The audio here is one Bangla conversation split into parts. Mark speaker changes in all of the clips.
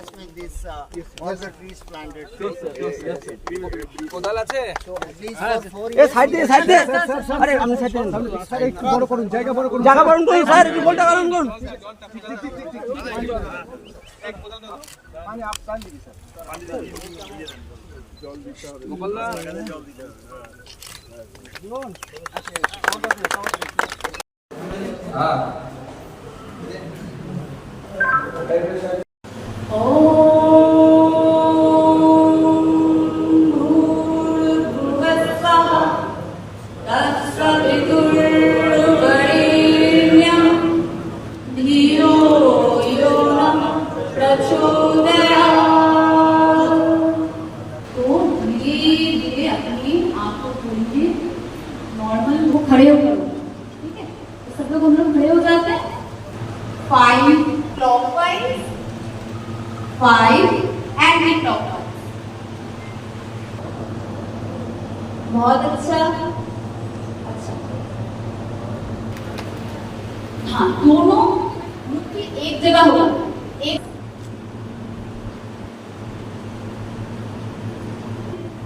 Speaker 1: attached with this, uh, all the trees planted.
Speaker 2: কোদাল আছে?
Speaker 1: So at least for four years.
Speaker 3: Side দিয়ে সাইড দিয়ে। আরে আপনি সাইড দিয়ে স্যার একটু বড় করুন জায়গা বড় করুন। জায়গা বড় করুন স্যার একটু বলটা করুন। করুন
Speaker 4: धियो खड़े हो करो ठीक है? तो सब लोग हम लोग खड़े हो जाते हैं। Five clockwise five anticlockwise बहुत अच्छा। अच्छा। हाँ दोनों मुट्ठी एक जगह होगा। एक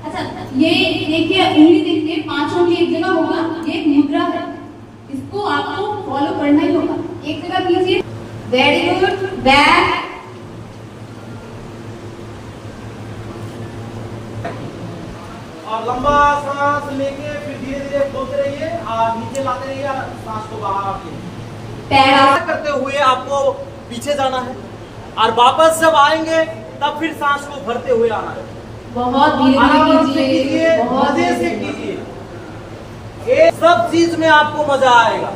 Speaker 4: अच्छा ये देखिए, उंगली देखिए पाँच उंगली एक जगह होगा ये एक मुद्रा है। इसको आपको फॉलो करना ही होगा। एक जगह कीजिए वेरी गुड बैक
Speaker 5: और लंबा सांस लेके फिर धीरे धीरे खोलते रहिए और नीचे लाते रहिए सांस को बाहर आके।
Speaker 4: पैर
Speaker 5: करते हुए आपको पीछे जाना है और वापस जब आएँगे तब फिर सांस को भरते हुए आना है।
Speaker 4: बहुत धीरे धीरे कीजिए बहुत
Speaker 5: मज़े से कीजिए। सब चीज़ में आपको मज़ा आएगा।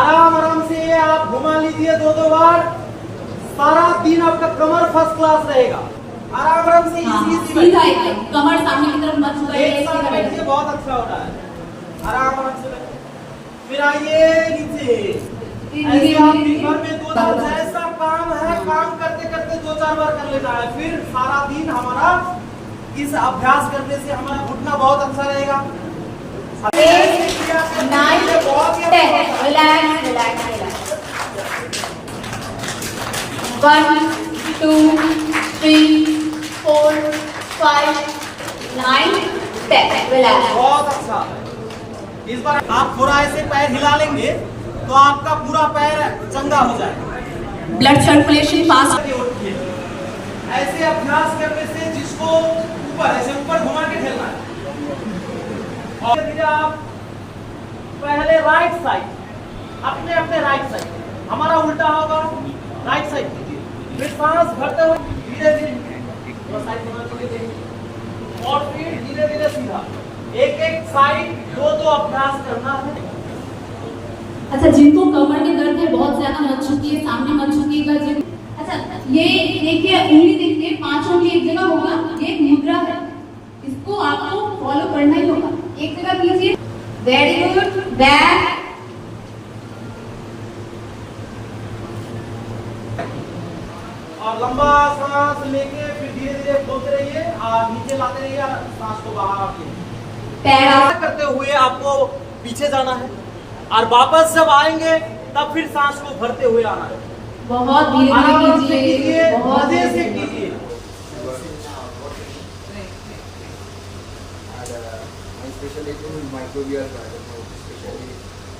Speaker 5: आराम आराम से ये आप घुमा लीजिए दो दो बार। सारा दिन आपका कमर फ़र्स्ट क्लास रहेगा। आराम आराम से
Speaker 4: हाँ, सीधा एकदम कमर सामने की तरफ़ मत झुकाइए
Speaker 5: एक साथ बैठिए। बहुत अच्छा हो रहा है। आराम आराम से फिर आइए नीचे।
Speaker 4: फिर
Speaker 5: ऐसे आप दिन भर में दो जैसा काम है काम करते करते दो चार बार कर लेना है। फिर सारा दिन हमारा इस अभ्यास करने से हमारा घुटना बहुत अच्छा रहेगा।
Speaker 4: One two three four five nine ten relax
Speaker 5: बहुत अच्छा। इस बार आप थोड़ा ऐसे पैर हिला लेंगे तो आपका पूरा पैर चंगा हो जाएगा।
Speaker 4: ब्लड सर्कुलेशन पास
Speaker 5: ऐसे अभ्यास करने से जिसको ऊपर, ऐसे ऊपर घुमा के खेलना है। और आप, पहले राइट साइड अपने अपने राइट साइड हमारा उल्टा होगा राइट साइड फिर सांस भरते हुए धीरे धीरे के और फिर धीरे धीरे सीधा। एक एक साइड दो दो अभ्यास करना है।
Speaker 4: अच्छा जिनको कमर में दर्द है, बहुत ज़्यादा मत झुकिए, सामने मत झुकिएगा, जिन अच्छा ये देखिए, उंगली देखिए, पाँच उंगली एक जगह होगा ये एक मुद्रा है इसको आपको फॉलो करना ही होगा एक जगह कीजिए वेरी गुड बैक
Speaker 5: और लंबा सांस लेके फिर धीरे धीरे खोलते रहिए और नीचे लाते रहिए सांस को बाहर आके। करते हुए आपको पीछे जाना है और वापस जब आएँगे तब फिर सांस को भरते हुए आना है।
Speaker 4: बहुत धीरे कीजिए। बहुत
Speaker 5: से कीजिए।
Speaker 6: and especially to microbial garden, especially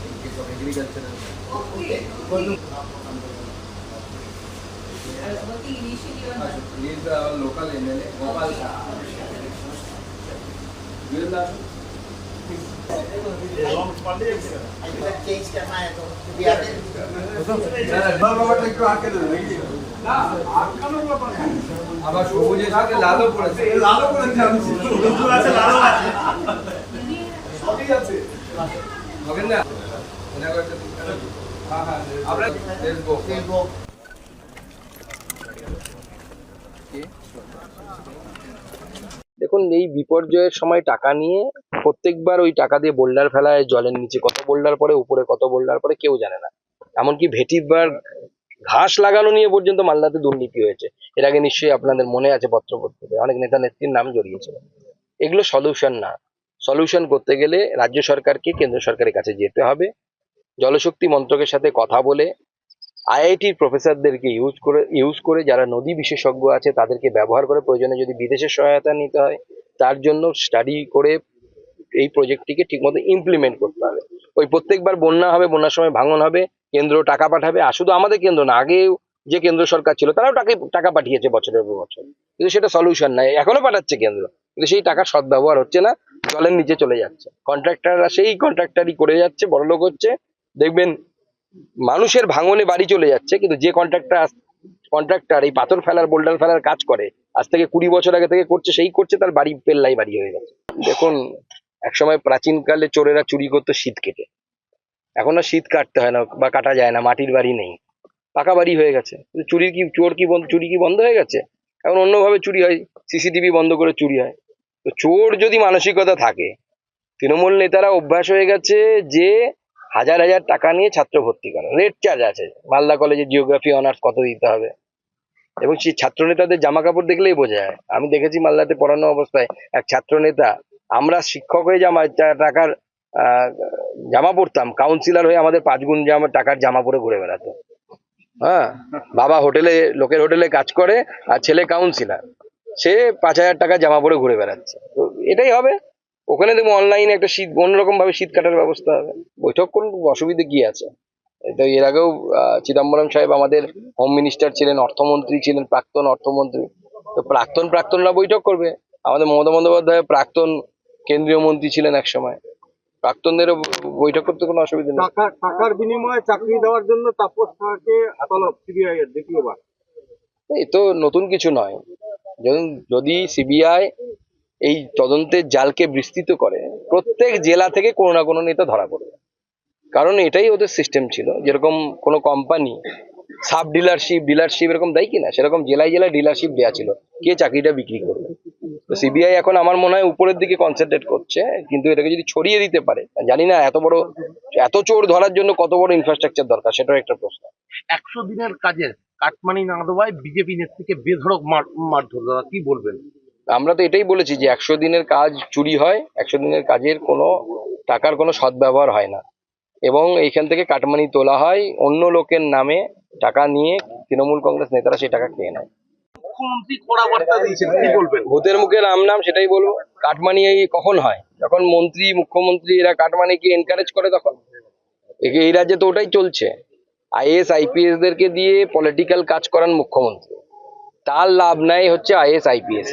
Speaker 6: in case of agriculture. Okay. okay. Uh, what the initiative on that? He is the local MLA, Gopal Shah. You will
Speaker 1: have
Speaker 6: আবার সবুজে থাকে লালও পড়েছে
Speaker 1: লালও পড়েছে
Speaker 2: দেখুন এই বিপর্যয়ের সময় টাকা নিয়ে প্রত্যেকবার ওই টাকা দিয়ে বোল্ডার ফেলায় জলের নিচে কত বোল্ডার পরে উপরে কত বোল্ডার পরে কেউ জানে না। এমনকি ভেটিবার ঘাস লাগানো নিয়ে পর্যন্ত মালদাতে দুর্নীতি হয়েছে। এর আগে নিশ্চয়ই আপনাদের মনে আছে পত্রপত্রে অনেক নেতা নেত্রীর নাম জড়িয়েছিল। এগুলো সলিউশন না। সলিউশন করতে গেলে রাজ্য সরকারকে কেন্দ্র সরকারের কাছে যেতে হবে। জলশক্তি মন্ত্রকের সাথে কথা বলে আইআইটির প্রফেসরদেরকে ইউজ করে ইউজ করে যারা নদী বিশেষজ্ঞ আছে তাদেরকে ব্যবহার করে প্রয়োজনে যদি বিদেশের সহায়তা নিতে হয়, তার জন্য স্টাডি করে এই প্রজেক্টটিকে ঠিকমতো ইমপ্লিমেন্ট করতে হবে। ওই প্রত্যেকবার বন্যা হবে, বন্যার সময় ভাঙন হবে, কেন্দ্র টাকা পাঠাবে, আর শুধু আমাদের কেন্দ্র না আগেও যে কেন্দ্র সরকার ছিল তারাও টাকা টাকা পাঠিয়েছে বছরের পর বছর। কিন্তু সেটা সলিউশন নাই, এখনও পাঠাচ্ছে কেন্দ্র। কিন্তু সেই টাকার সদ্ব্যবহার হচ্ছে না। জলের নিচে চলে যাচ্ছে। কন্ট্রাক্টররা সেই কন্ট্রাক্টারই করে যাচ্ছে বড়লোক হচ্ছে। দেখবেন মানুষের ভাঙনে বাড়ি চলে যাচ্ছে, কিন্তু যে কন্ট্রাক্টর কন্ট্রাক্টর এই পাথর ফেলার বোল্ডার ফেলার কাজ করে, আজ থেকে কুড়ি বছর আগে থেকে করছে, সেই করছে, তার বাড়ি পেল্লাই বাড়ি হয়ে গেছে। দেখুন, একসময় প্রাচীনকালে চোরেরা চুরি করতো শীত কেটে। এখন আর শীত কাটতে হয় না বা কাটা যায় না, মাটির বাড়ি নেই। পাকা বাড়ি হয়ে গেছে। চুরির কি, চোর কি চুরি কি বন্ধ হয়ে গেছে? এখন অন্যভাবে চুরি হয় সিসিটিভি বন্ধ করে চুরি হয়। তো চোর যদি মানসিকতা থাকে, তৃণমূল নেতারা অভ্যাস হয়ে গেছে যে হাজার হাজার টাকা নিয়ে ছাত্র ভর্তি করে। রেট চার্জ আছে। মালদা কলেজে জিওগ্রাফি অনার্স কত দিতে হবে? এবং সেই ছাত্র নেতাদের জামা কাপড় দেখলেই বোঝা যায়। আমি দেখেছি মালদাতে পড়ানো অবস্থায় এক ছাত্র নেতা, আমরা শিক্ষক হয়ে জামা টাকার জামা পরতাম। কাউন্সিলর হয়ে আমাদের পাঁচ গুণ জামা, টাকার জামা পরে ঘুরে বেড়াতো। হ্যাঁ বাবা হোটেলে, লোকের হোটেলে কাজ করে আর ছেলে কাউন্সিলর সে পাঁচ হাজার টাকা জামা পরে ঘুরে বেড়াচ্ছে। তো এটাই হবে। ওখানে দেখব অনলাইনে একটা শীত অন্যরকম ভাবে শীত কাটার ব্যবস্থা হবে। বৈঠক করুন অসুবিধে কি আছে? তো এর আগেও চিদম্বরম সাহেব আমাদের হোম মিনিস্টার ছিলেন অর্থমন্ত্রী ছিলেন প্রাক্তন অর্থমন্ত্রী। তো প্রাক্তন প্রাক্তনরা বৈঠক করবে। আমাদের মমতা বন্দ্যোপাধ্যায় প্রাক্তন কেন্দ্রীয় মন্ত্রী ছিলেন এক সময় প্রাক্তনদেরও বৈঠক করতে কোনো অসুবিধা নেই।
Speaker 7: টাকার বিনিময়ে চাকরি দেওয়ার জন্য তাপস আদালত সিবিআই এর দ্বিতীয়বার।
Speaker 2: এই তো নতুন কিছু নয়। যদি সিবিআই এই তদন্তের জালকে বিস্তৃত করে, প্রত্যেক জেলা থেকে কোনো না কোনো নেতা ধরা পড়বে। কারণ এটাই ওদের সিস্টেম ছিল। যেরকম কোনো কোম্পানি সাব ডিলারশিপ ডিলারশিপ এরকম দেয় কিনা, সেরকম জেলায় জেলায় ডিলারশিপ দেওয়া ছিল। কে চাকরিটা বিক্রি করবে? তো সিবিআই এখন আমার মনে হয় উপরের দিকে কনসেন্ট্রেট করছে, কিন্তু এটাকে যদি ছড়িয়ে দিতে পারে জানি না এত বড়, এত চোর ধরার জন্য কত বড় ইনফ্রাস্ট্রাকচার দরকার, সেটাও একটা প্রশ্ন।
Speaker 7: একশো দিনের কাজের কাটমানি না দেওয়ায় বিজেপি নেত্রীকে বেধড়ক মার মারধর। দাদা কি বলবেন?
Speaker 2: আমরা তো এটাই বলেছি যে একশো দিনের কাজ চুরি হয় একশো দিনের কাজের কোনো টাকার কোনো সদ্ব্যবহার হয় না। এবং এইখান থেকে কাটমানি তোলা হয় অন্য লোকের নামে টাকা নিয়ে তৃণমূল কংগ্রেস নেতারা সেই টাকা খেয়ে নেয়।
Speaker 7: মুখ্যমন্ত্রী কড়া বার্তা দিয়েছেন কি বলবেন?
Speaker 2: ভূতের মুখে রাম নাম সেটাই বলব। কাটমানি এই কখন হয়? যখন মন্ত্রী মুখ্যমন্ত্রী এরা কাটমানিকে এনকারেজ করে তখন? এই রাজ্যে তো ওটাই চলছে। আইএস, আইপিএস দেরকে দিয়ে পলিটিক্যাল কাজ করান মুখ্যমন্ত্রী। তার লাভ নাই হচ্ছে আইএস, আইপিএস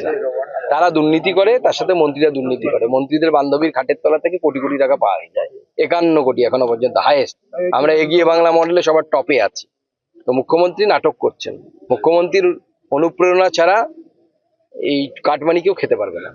Speaker 2: তারা দুর্নীতি করে, তার সাথে মন্ত্রীরা দুর্নীতি করে। মন্ত্রীদের বান্ধবীর খাটের তলা থেকে কোটি কোটি টাকা পাওয়া যায়। একান্ন কোটি এখনও পর্যন্ত হায়েস্ট আমরা এগিয়ে বাংলা মডেলে সবার টপে আছি। তো মুখ্যমন্ত্রী নাটক করছেন। মুখ্যমন্ত্রীর অনুপ্রেরণা ছাড়া এই কাটমানি কেউ খেতে পারবে না।